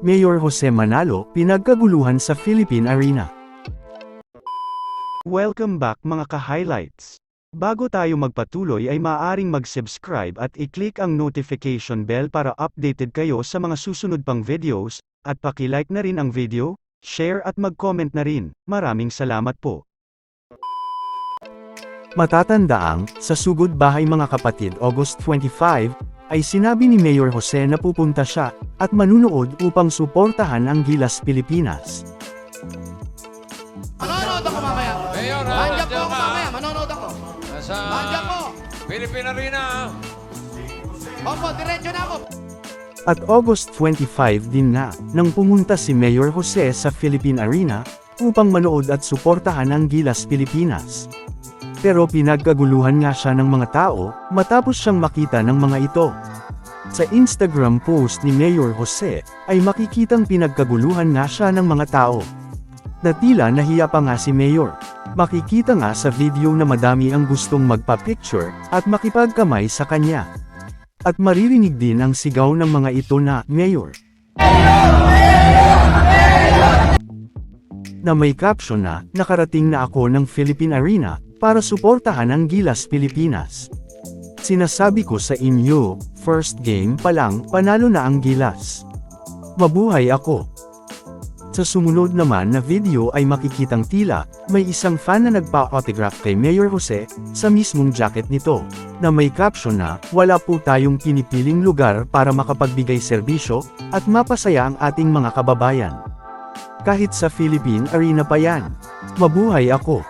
Mayor Jose Manalo, pinagkaguluhan sa Philippine Arena. Welcome back mga ka-highlights. Bago tayo magpatuloy ay maaaring mag-subscribe at i-click ang notification bell para updated kayo sa mga susunod pang videos, at paki-like na rin ang video, share at mag-comment na rin. Maraming salamat po. Matatandaang, sa Sugod Bahay mga kapatid August 25, ay sinabi ni Mayor Jose na pupunta siya, at manunood upang suportahan ang Gilas Pilipinas. Manonood ako mamaya. Mayor, ha? Nandiyan po ako mamaya. Manonood ako. Nasa Nandiyan po. Philippine Arena. ha? Opo, diretso na ako. At August 25 din na, nang pumunta si Mayor Jose sa Philippine Arena, upang manood at suportahan ang Gilas Pilipinas. Pero pinagkaguluhan nga siya ng mga tao, matapos siyang makita ng mga ito. Sa Instagram post ni Mayor Jose, ay makikitang pinagkaguluhan nga siya ng mga tao. Na tila nahiya pa nga si Mayor. Makikita nga sa video na madami ang gustong magpa-picture, at makipagkamay sa kanya. At maririnig din ang sigaw ng mga ito na, Mayor. Na may caption na, nakarating na ako ng Philippine Arena, para suportahan ang Gilas Pilipinas. Sinasabi ko sa inyo, first game pa lang, panalo na ang Gilas. Mabuhay ako. Sa sumunod naman na video ay makikitang tila, may isang fan na nagpa-autograph kay Mayor Jose, sa mismong jacket nito, na may caption na, wala po tayong pinipiling lugar para makapagbigay serbisyo, at mapasaya ang ating mga kababayan. Kahit sa Philippine Arena pa yan. Mabuhay ako.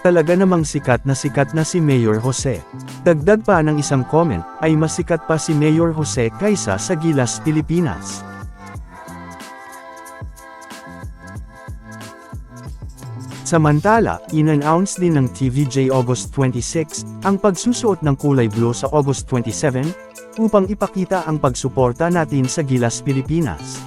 Talaga namang sikat na sikat na si Mayor Jose. Dagdag pa ng isang comment, ay mas sikat pa si Mayor Jose kaysa sa Gilas Pilipinas. Samantala, in-announce din ng TVJ August 26, ang pagsusuot ng kulay blue sa August 27, upang ipakita ang pagsuporta natin sa Gilas Pilipinas.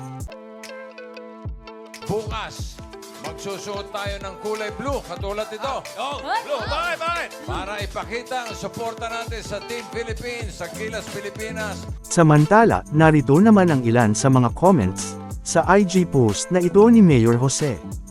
Bukas, magsusuot tayo ng kulay blue katulad ito. Oh, Blue, bakit, bakit? Para ipakita ang suporta natin sa Team Philippines, sa Gilas Pilipinas. Samantala, narito naman ang ilan sa mga comments, sa IG post na ito ni Mayor Jose.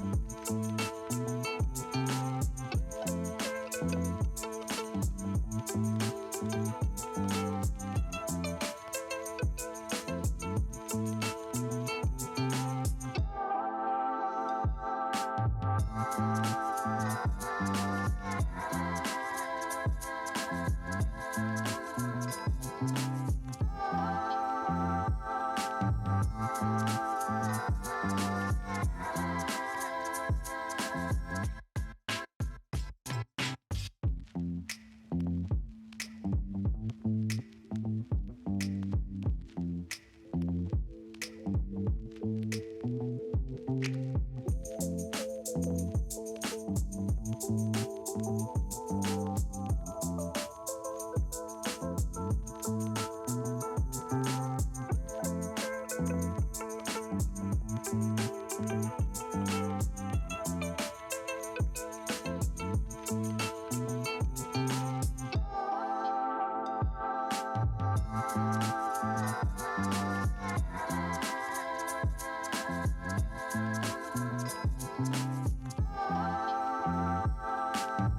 Thank you.